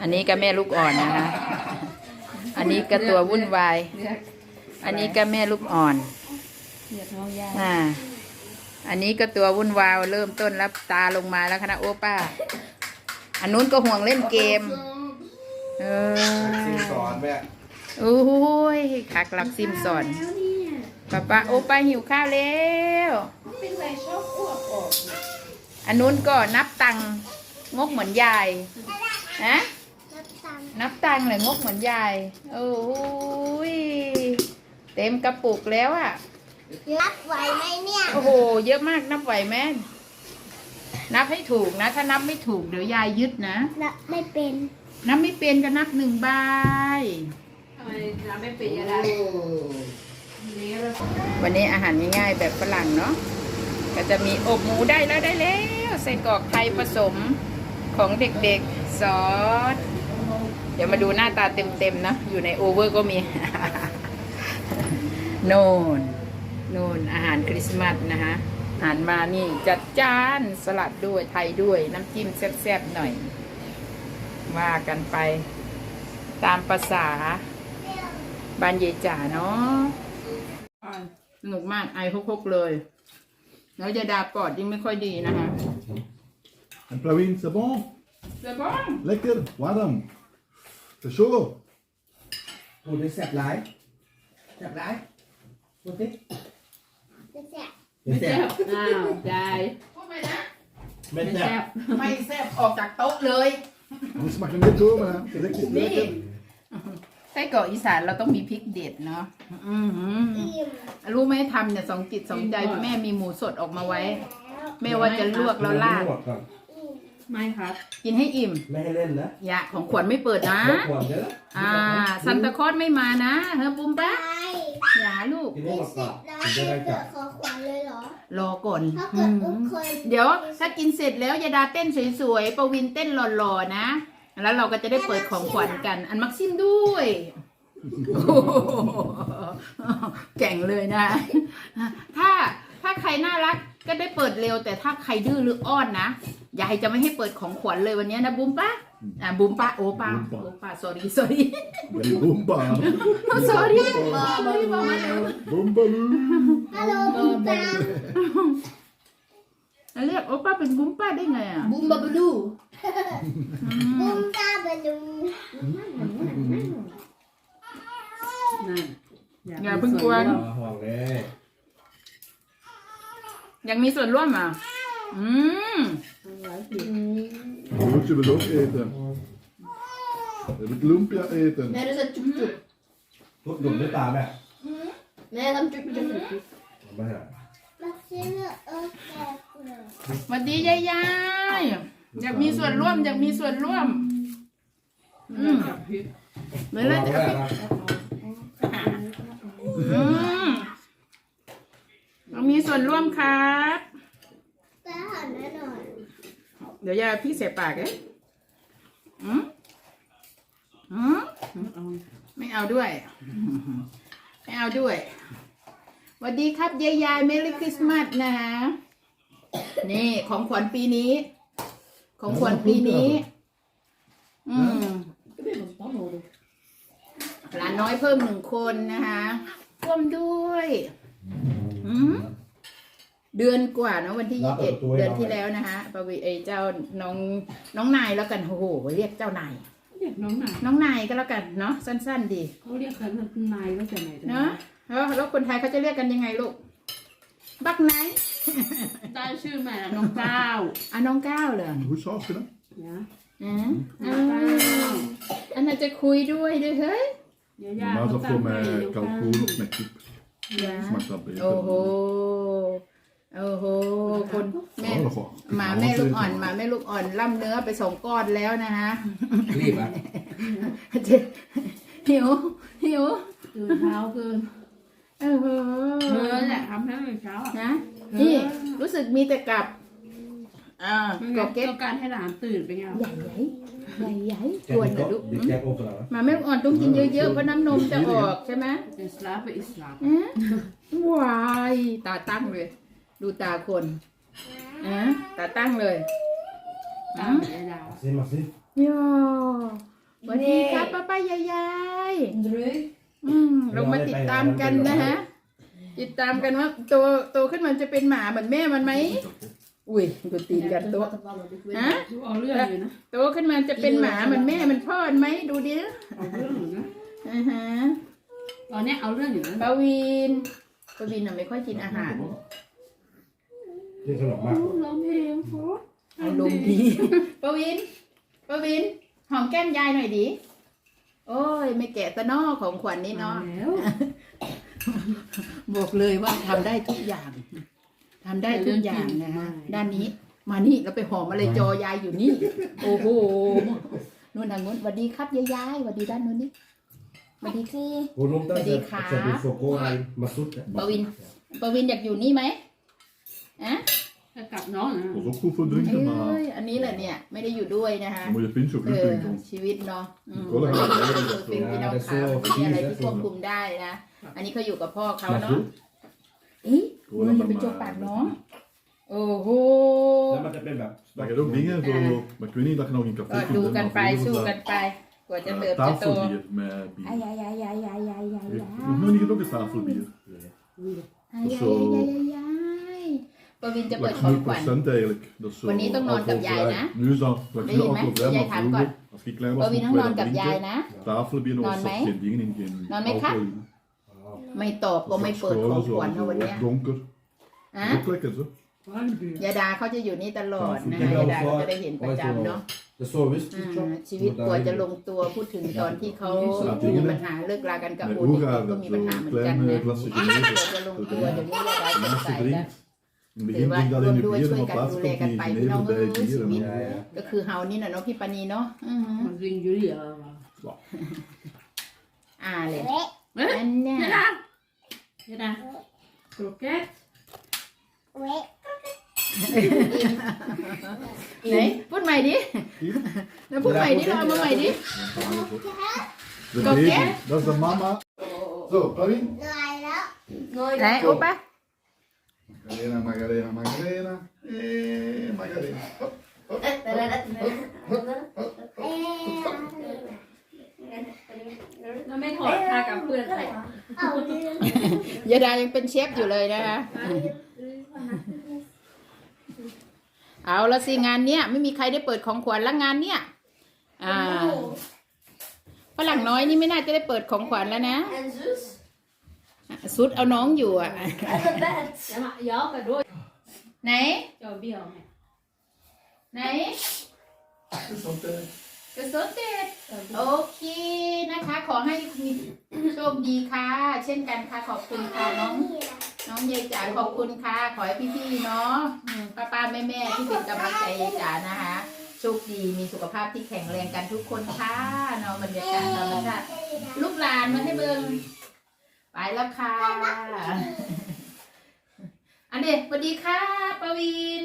อันนี้ก็แม่ลูกอ่อนนะคะ อันนี้ก็ตัววุ่นวาย เรียกอันนี้ก็แม่ลูกอ่อน เรียกน้องย่าอ่า อันนี้ก็ตัววุ่นวายเริ่มต้นรับตาลงมาแล้วคณะโอป้า อันนู้นก็ห่วงเล่นเกม เอสิงสออนแม่โอ้ยคักหลักซิมสอนป้าป้าโอป้าหิวข้าวแล้ว เป็นไรชอบอ้วกออกอันนู้นก็นับตังค์งกเหมือนยาย ฮะ นับตังค์เลยงกเหมือนยายโอ้ยเต็มกระปุกแล้วอะ รับไหวไหมเนี่ย โอ้โห เยอะมากนับไหวไหมนับให้ถูกนะ ถ้านับไม่ถูกเดี๋ยวยายยึดนะ รับไม่เป็น นับไม่เป็นก็นับหนึ่งใบทำไมน้ำไม่เป็นยังไงนี่เราวันนี้อาหารง่ายๆแบบฝรั่งเนาะ ก็จะมีอบหมูได้แล้วได้แล้ว ใส่กรอกไทยผสมของเด็กๆ ซอสเดี๋ยวมาดูหน้าตาเต็มๆนะอยู่ในโอเวอร์ก็มีโน่นโน่นอาหารคริสต์มาสนะคะอาหารมานี่จัดจานสลัดด้วยไทยด้วยน้ำจิ้มแซ่บๆหน่อย ว่ากันไปตามภาษาบ้านเยายจ๋าเนาะสนุกมากไอพกๆเลยแล้วจะดาปอดยิ่งไม่ค่อยดีนะคะ En Praveen, c'est bon เดี๋ยวก่อน Lekker, warm. C'est chaud พูดได้แซ่บหลายแซ่บหลายพูดสิจะแสบไม่แซ่บอ้าวได้พูดไปนะไม่ไม่แซ่แซ่บบไม่แซ่บออกจากโต๊ะเลย Anders mag je hem niet komen, hè. Het is echt niet นี่ lekker. ไส้กรอกอีสานเราต้องมีพริกเด็ดเนาะอื้อหืออิ่มรู้ไหมทำเนี่ยสองจิตสองใจแม่มีหมูสดออกมาไว้ แม่ว่าจะลวกแล้วลาดลวกก่อน ไม่ครับ กินให้อิ่ม ไม่ให้เล่นนะอย่าของขวัญไม่เปิดนะลวกก่อนเด้ออ่าซันตาคลอสไม่มานะเฮ้ยปุ้มไปปะอย่าลูก กินให้กิหมนดเสร็ก่อนจแล้วถึงจะได้เกิกลัดบขอขวัญเลยเหรอ รอก่อนถ้าอืเกิดมลูกเคยเดี๋ยวถ้ากินเสร็จแล้วยาดาเต้นสวยๆ ประวินเต้นหล่อๆนะ แล้วเราก็จะได้เปิดของขวัญกัน อันมักซิมด้วยโอ้โหแก่งเลยนะ ถ้าถ้าใครน่ารักก็ได้เปิดเร็ว แต่ถ้าใครดื้อหรืออ้อนนะ ยายจะไม่ให้เปิดของขวัญเลยวันนี้นะบุ้มปะอ่าบุ้มปะโอปะโอปะ sorry sorry Very boomba. sorry Boomba. sorry บอกมาแล้ว Boomba. ฮัลโหลบุมตาแล้วเรียกโอปะเป็นบุ้มปะได้ไงอะบูมบาบลูอืบุมมตาบอลลูนนั่นอย่าเพิ่งกวนอ่าห่วงเลยยังมีส่วนร่วมอะ อืม Broertje wil ook eten. Hij wil lumpia eten. แม่รู้สึกจุ๊บจุ๊บทุบหนุ่มด้วยตาแม่แม่ทำจุ๊บจุ๊บจุ๊บไม่ใช่มาซื้อเออแกะเลยสวัสดียายยายอยากมีส่วนร่วมอยากมีส่วนร่วม อืมกับพริกเหมือนเราจะแม่อืมเรามีส่วนร่วมครับ แต่หันแน่นอน เดี๋ยวยายพี่เสียปากเอ๊ะอืมอืมเอาไม่เอาด้วย ไม่เอาด้วยสวัสดีครับยายยายเมลิคริสต์มาสนะฮะนี่ของขวัญปีนี้ ของขวัญปีนี้ อืมก็เป็นของต้องโมดูหลานน้อยเพิ่มหนึ่งคนนะคะร่วมด้วย อืม เดือนกว่าเนอะวันที่ยี่สิบเอ็ดเดือนที่แล้วนะคะปวีเอยเจ้าน้องน้องนายแล้วกันโอ้โหเรียกเจ้านายเรียกน้องหน่อยน้องนายก็แล้วกันเนาะสั้น ๆ ดีเขาเรียกกันว่านายว่าจะไหนเนาะแล้วแล้วคนไทยเขาจะเรียกกันยังไงลูกบักไนท์ได้ชื่อแม่น้องก้าวอะน้องก้าวเหรอ Goed saus gedaan. นะอะน้องก้าวอันนั้นจะคุยด้วยด้วยเฮ้ยยายา Normaal is เขา dat ตั้ง voor ให้ mij น้องก้าว kalkoen of met kip. ยา Smaakt dat beter. โอ้ โหโอ้โหคนแม่ Oh, nog wat. หมาแม่ลูกอ่อนหมาแม่ลูกอ่อนล่ำเนื้อไปสองก้อนแล้วนะฮะรีบอะเจ็บหิวหิวตื่นเช้าเกินเออเธอแหละทำให้ตื่นเช้าอะนะนี่รู้สึกมีแต่กลับอ่าไม่กงั้อนเก็ตต้องการให้หลานตื่นไปไงใหญ่ใหญ่ใหญ่ใหญ่แกกวนกินนะก็ลูกดิแกโอ้กระหมาแม่ลูกอ่อนต้องกินเยอะๆเพราะน้ำนมจะออกใช่ไหมอิสลามไปอิสลามอะวายตาตั้งเลย ดูตาคนอะตาตั้งเลยตามยายาซิมาซิวโย่สวัสดีครับป้าป้ายายยาย Druk. อืมเรามาติดตามกันนะฮะ ติดตามกันว่าโตโตขึ้นมันจะเป็นหมาเหมือนแม่มันไหม อุ้ยดูตีนกันโตฮะ Du har lön ju, ne? โตขึ้นมาจะเป็นหมาเหมือนแม่มันพ่อมันไหมดูดิ Har lön ju, ne? อ่าฮะ Ja, ne, har lön ju, ne? ปาวินปาวินน่ะไม่ค่อยกินอาหาร นี่ขนมมากอารมณ์ดีปาวินปาวิน หอมแก้มยายหน่อยดิ โอ้ย ไม่แกะตะนอของขวัญนี่เนาะบอกเลยว่าทำได้ทุกอย่างทำได้ทุกอย่างนะฮะด้านนี้ มานี่เราไปหอมอะไรจอยายอยู่นี่ โอ้โหนู่นทางนู้นสวัสดีครับยายยายสวัสดีด้านนู้นนี่สวัสดีค่ะ Honom där Det är så så du får gå här Masut. ปวินปวิน อยากอยู่นี่ไหมอะ Jag kan någon, ne? Pas op goed voor เอ้ drinken, maar ยอันนี้แหละเนี่ย ไม่ได้อยู่ด้วยนะคะ dan moet je pinch of เอ bloed อ drinken. ชีวิตเนาะอืมก็เลยมันเป็นพี่น้องเขาไม่มีอะไรที่ควบคุมได้นะ อันนี้เขาอยู่กับพ่อเขาเนาะ Masut, อีมืออย่าไปจกปากน้อง โอ้โห Nej, men det blir bara. maar je hebt ook dingen zo, maar ik weet niet dat je nog in ก็ café ดู kunt กัน doen, ไป maar สู้ vroeger กันไป กว่าจะ was เติบ dat จะโต tafelbier met อ้าย bier. ยายยายยายยายยายยาย Heb je nog niet gedronken tafelbier? อ้ายยายยายยายยาย ปวินจะเปิด Like ของขวัญ0% eigenlijk. Dat is zo Wanneer toch nog alcoholvrij. op jij, hè? Nu is dat, dat Weet is je, alcoholvrij, hè? Jij maar gaat vroeger, kort. als ik klein ป was, วิน mocht ต้องนอน wij กับ dat ยาย drinken. นะ Tafelbier, Naan was er mee? geen dingen in, geen Naan mee, Kat? alcohol in. ไม่ตอบก็ไม่เปิดของขวัญเอาวันเนี้ย donker. อะ Ook lekker, zo. Warmbier. ยาดาเขาจะอยู่นี่ตลอดนะคะยาดาก็จะได้เห็นประจำเนาะ Det så visst. อ่าชีวิตกว่าจะลงตัวพูดถึงตอนที่เขามีปัญหาเลิกรากันกับ Met โอเด็ก Oega, ก็ dat มี zo ปัญหาเหมือน een กัน klein นะ eh, glasje กว่า genever. จะลงตัวเดี๋ยวนี้ยาดา De สดใส mensen แล้ว drinkt. In het ถือ begin ว่า ging dat ร่ว in ม de ด้วย bier, ช่วย maar กัน laatst ดูแล komt กัน die ไปพี่น้อง genever เอ้ bij ย bier. ชีวิต Ja, ja. ก็คือเฮานี่นะเนาะพี่ปานีเนาะอือฮึ Man ringer ju, ja. อ่าเลย Eh? อันเนี้ย Hedda! Hedda. Krokett. Wait. ไหนพูดใหม่ดิแล้วพูดใหม่ดิเราเอามาใหม่ดิ De Kom, baby, hè? dat is de mama. Zo, Karin. Nej då. ไหนโอ้ปะ Magarena, Magarena, Magarena. Eh, Magarena. Hop. เราไม่ถอดผ้ากับเพื่อนใส่ยาดายังเป็นเชฟอยู่เลยนะคะ เอาละสิงานเนี้ยไม่มีใครได้เปิดของขวัญแล้วงานเนี้ยอ่าฝรั่งน้อยนี่ไม่น่าจะได้เปิดของขวัญแล้วนะ En zus. ซุดเอาน้องอยู่อะ En een bed. Ja, men jag ska då. ไหน Jag ber om det. ไหน Sånt där. กระสุนเด็ดโอเคนะคะ ขอให้มีโชคดีค่ะ เช่นกันค่ะขอบคุณค่ะน้อง น้องยายจ๋าขอบคุณค่ะ ขอให้พี่ๆเนาะอืมป้าป้าๆแม่แม่ๆที่เป็นกำลังใจยายจ๋านะคะ โชคดีมีสุขภาพที่แข็งแรงกันทุกคนค่ะเนาะบรรยากาศธรรมชาติลูกหลานมาให้เบิ่ง ไปแล้วค่ะ อันเด็สวัสดีค่ะปวีน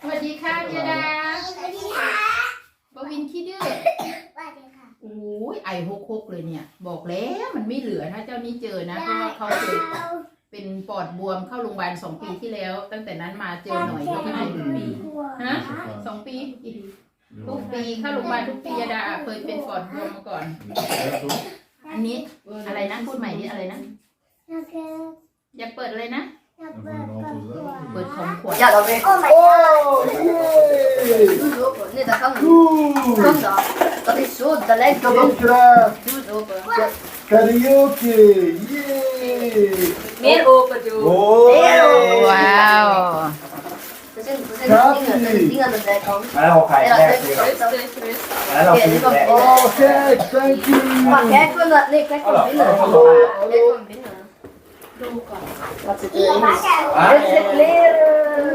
สวัสดีค่ะยาดาปวีนขี้ดื้อโอ้ยไอฮกฮกๆเลยเนี่ย บอกแล้วมันไม่เหลือนะเจ้านี้เจอนะเพราะว่าเขาเคยเป็นปอดบวมเข้าโรงพยาบาลสองปีที่แล้ว ตั้งแต่นั้นมาเจอหน่อยก็ไม่ถึงปีฮะสองปีทุกปีเข้าโรงพยาบาลทุกปียาดาเคยเป็นปอดบวมมาก่อน อันนี้อะไรนะพูดใหม่นี่อะไรนะอยากเปิดอะไรนะ เปิดของขวัญ Ja, dat weet ik. Oh my god. Doe het open. Nee, dat kan niet. Kom dan. Dat is zo, dat lijkt op. Doe het open. Karaoke! Yay! Mer open doe. Oh! ว้าว Er zijn, er zijn nog dingen, er zijn dingen aan de zijkant. Nej, jag har Ja, dat kajt. is Rust, rust, rust. Nej, jag Oké, nu komt har binnen. Åh, kijk, thank you! Maar kijk van dat. Nee, kijk van binnen. Hallo. Kijk van binnen. Wat zit erin? Ah. Dit zijn kleren.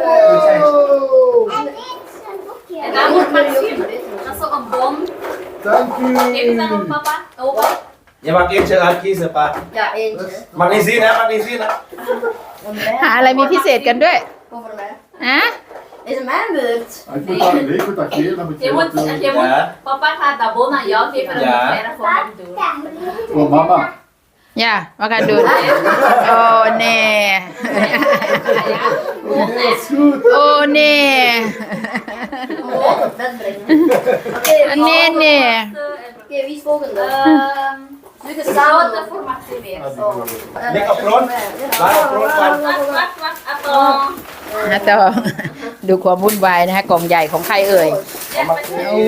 Oh, En dit is een boekje. En dan moet man zien. Dit is- Dat is ook you. thank you! op papa. Open. Je mag eentje laten kiezen, pa. Ja, eentje. Mag niet zien, hè? Mag niet zien, hè? หาอะไรมีพิเศษกันด้วย Over mij. ฮะ Is het mijn beurt? Ik moet dat, nee, ik moet dat keren, dan moet je Je moet, dat, je moet, Ja. papa gaat dat bon aan jou geven en dan Ja. moet jij dat voor hem doen. Oh, mama. Ja, vad kan du? Åh nej. Åh nej. Nej, nej. Okej, vis vågen då. Nu ska låta får Maxi med. Lägg upp från. Bara från kan. Vatt, vatt, vatt, att då. นะต่อดูความวุ่นวายนะฮะกล่องใหญ่ของใครเอ่ยโอ้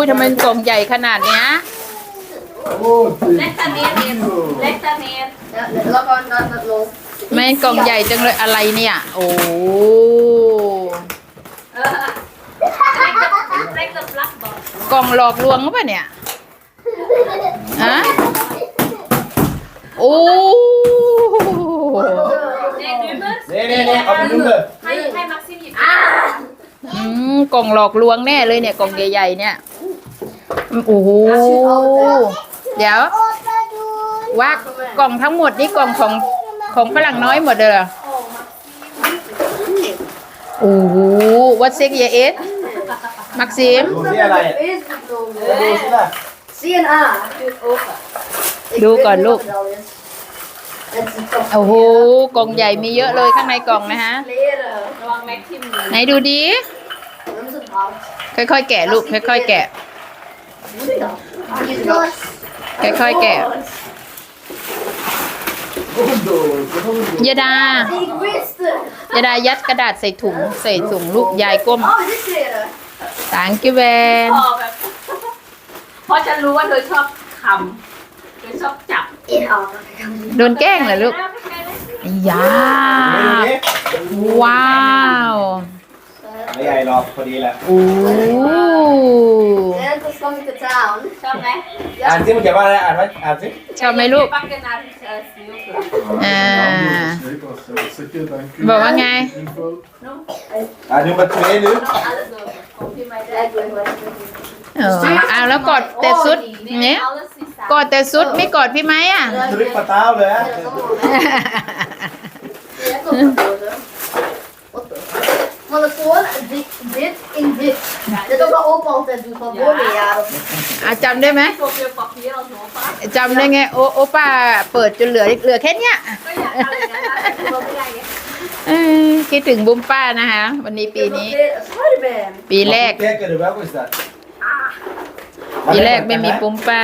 ยทำไมกล่องใหญ่ขนาดเนี้ย Lätta ner ner. Lätta ner. Lock on, not, not low. ไม่กล่องใหญ่จังเลยอะไรเนี่ย โอ้ Lägg the black box. กล่องหลอกลวงหรือเปล่าเนี่ยฮะ โอ้ Nej, du mus. Nej, nej, nej. Upp i nummer. Hej, hej Maxim. Ah! อืมกล่องหลอกลวงแน่เลยเนี่ยกล่องใหญ่ๆเนี่ยโอ้โหเดี๋ยว Åtta du. ว่ากล่องทั้งหมดนี่กล่องของของฝรั่งน้อยหมดเลยเหรอโอ้โหวัดเซ็กเยเอสมักซิม Du ser alla. Facebook-logo. Du ser där. CNA. Ik Doe weet kan, niet look. wat het al is. Het is toch โอ้โหกล่องใหญ่มีเยอะเลยข้างในกล่องนะฮะ kleren. ระวังแม็กทิมไหนดูดิ Dat is het hout. ค่อยๆแกะลูกค่อยๆแกะ Moet ik dat? Hier is dat. ค่อยๆแกะยาดา Ik wist het. ยาดายัดกระดาษใส่ถุงใส่ถุงลูกยายก้ม Oh, dit kleren. ต่างกิแวนพอแบบเพราะฉันรู้ว่าเธอชอบคำ เธอชอบจับ In oh, โดนแกล้งเหรอลูกยา Vill du det? ว้าว Nej, jag är lat på det. där. โอ้ En tas kom till town. ชอบไหม An till mycket bara an vad an till. ชอบไหมลูกปักกันนาที่เธอซื้อคืออ่า Zeker, dank u. บอกว่าไง Info. An nummer 3 nu. อะไรเดิมของพี่ไม่ได้ Ja, ik weet wel. เออเอาแล้วกอดแต่สุดเนี่ย กอดแต่สุดไม่กอดพี่ไหมอะ Tryck på tavlan. Ja, dat is allemaal weg. Ja, toch wel zo. Wat de- Maar de gewoon dit, dit in dit. Dit ook wat opa altijd doet van vorige jaar. of- อะจำได้ไหมตัวเปลี่ยวปอกเพี้ยวหนูป้าจำได้ไงโอโอป้าเปิดจนเหลือเหลือแค่เนี้ยก็อยากทำอย่างนั้นนะแต่เราไม่ได้ไงเออคิดถึงบุ้มป้านะคะ วันนี้ปีนี้ Spider-Man. ปีแรกปีแรกไม่มีปุ้มป้า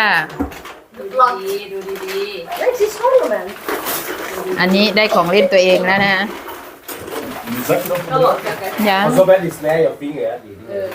ดูดีๆดูดี Ja, ik zie Spider-Man. อันนี้ได้ของเล่นตัวเองแล้วนะ Zak nog ๆก็บอกเกี่ยวกับยัง Och så väldigt sned och finger. เออ